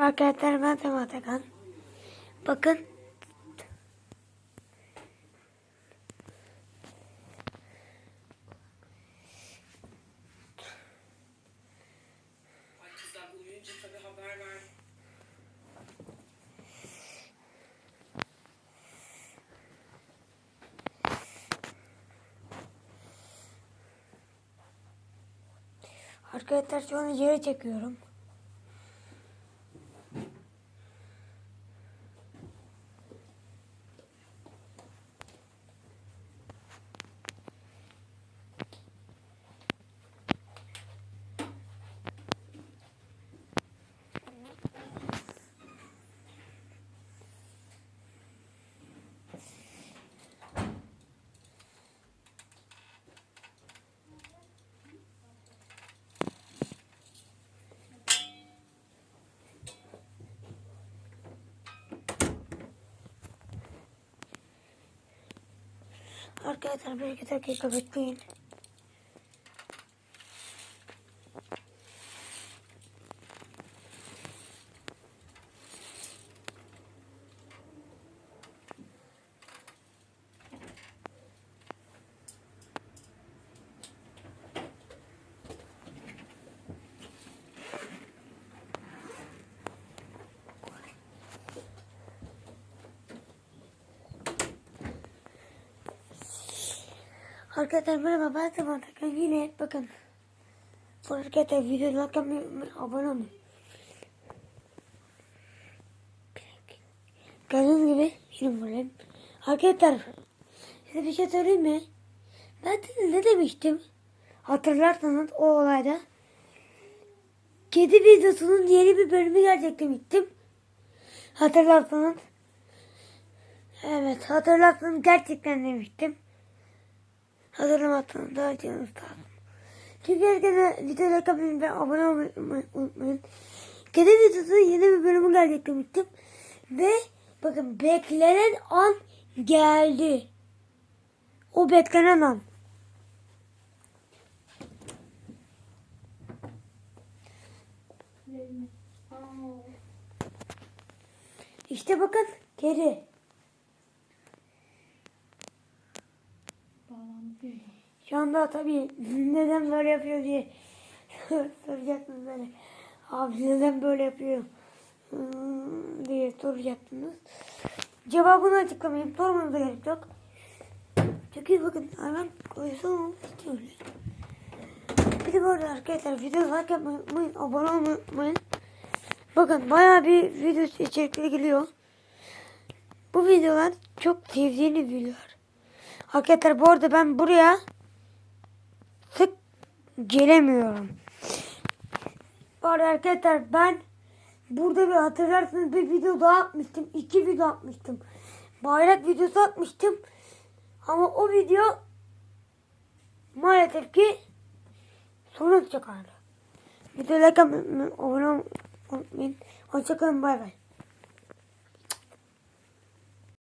Arkadaşlar ben Tema Atakan. Bakın. Arkadaşlar şu an yere çekiyorum. Arkadaşlar bir iki dakika bekleyin. Arkadaşlar merhaba ben Tema Atakan. Yine bakın. Arkadaşlar videoyu like abone olun. Gördüğünüz gibi şimdi buradayım. Arkadaşlar size bir şey söyleyeyim mi? Ben ne demiştim? Hatırlarsanız o olayda. Kedi videosunun yeni bir bölümü gelecek demiştim. Hatırlarsanız. Evet hatırlarsanız gerçekten demiştim. Daha canınız sağ olsun. Çünkü herkese videoya atmayı ve abone olmayı unutmayın. Kedi videosunun yeni bir bölümü gelecek. Ve bakın beklenen an geldi. O beklenen an. İşte bakın kedi. Şu anda tabii neden böyle yapıyor diye soracaksınız böyle. Abi neden böyle yapıyor hmm, diye soracaksınız. Cevabını açıklamayayım. Sormanıza gerek yok. Çünkü bakın hayvan olmak istiyorlar. Bir de bu arada arkadaşlar video like yapmayı unutmayın. Abone olmayı unutmayın. Bakın bayağı bir video içerikleri geliyor. Bu videolar çok sevdiğiniz videolar. Arkadaşlar bu arada ben buraya sık gelemiyorum. Bu arada arkadaşlar ben burada bir hatırlarsınız bir video daha atmıştım. iki video atmıştım. Bayrak videosu atmıştım. Ama o video maalesef ki sonuç çıkardı. Videoya like atmayı, unutmayın. Hoşçakalın bay bay.